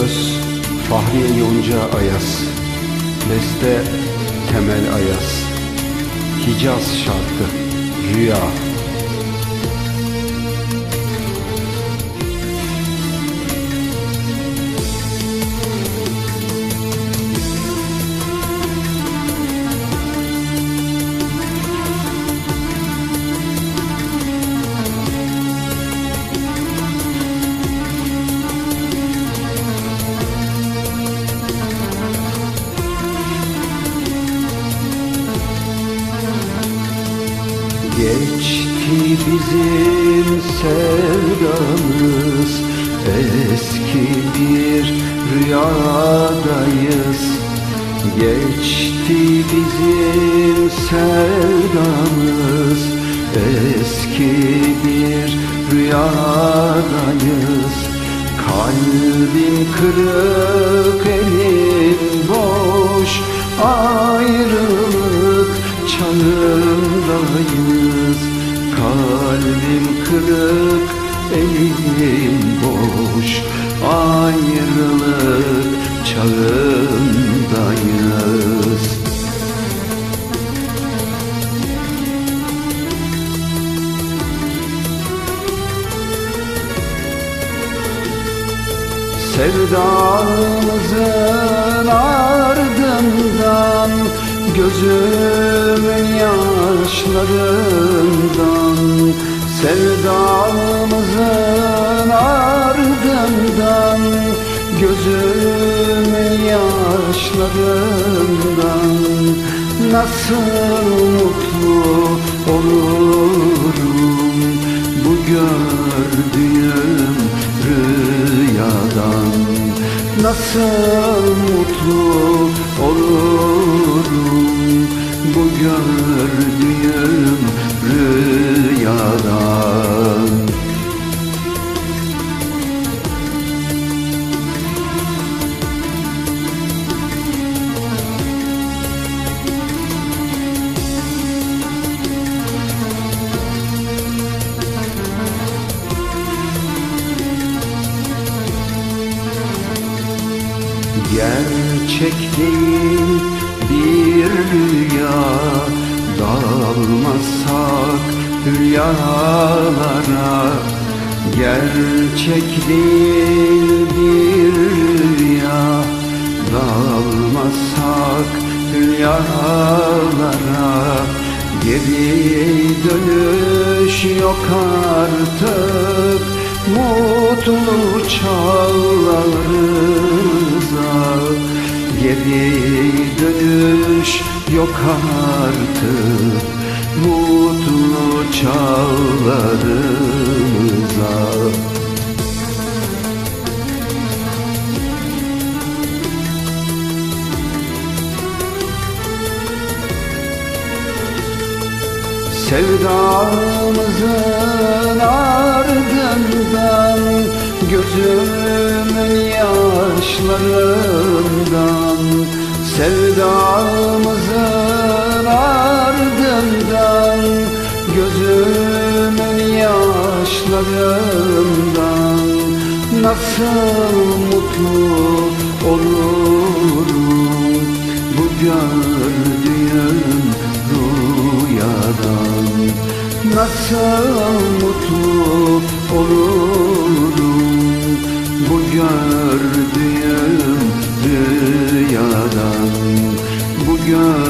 Söz Fahriye Yonca Ayas Beste Temel Ayas Hicaz şarkı Rüya bizim sevdamız. Eski bir rüyadayız. Geçti bizim sevdamız. Eski bir rüyadayız. Kalbim kırık, elim boş. Ayrılık çağındayız Kalbim kırık, elim boş Ayrılık çağındayız. Sevdamızın ardından Gözümün yaşlarından Sevdamızın ardından Gözümün yaşlarından Nasıl mutlu olurum Bu gördüğüm rüyadan? Nasıl mutlu olurum Bu gördüğüm Gerçek değil bir rüya. Dalmasak rüyalara Gerçek değil bir rüya. Dalmasak rüyalara Geri dönüş yok artık. Mutlu çağlarımıza yok artık Mutlu çağlarımıza. Sevdamızın ardından Gözümün yaşlarından Sevdamızın ardından Gözümün yaşlarından Nasıl mutlu olurum Bu gördüğüm rüyadan? Nasıl gone.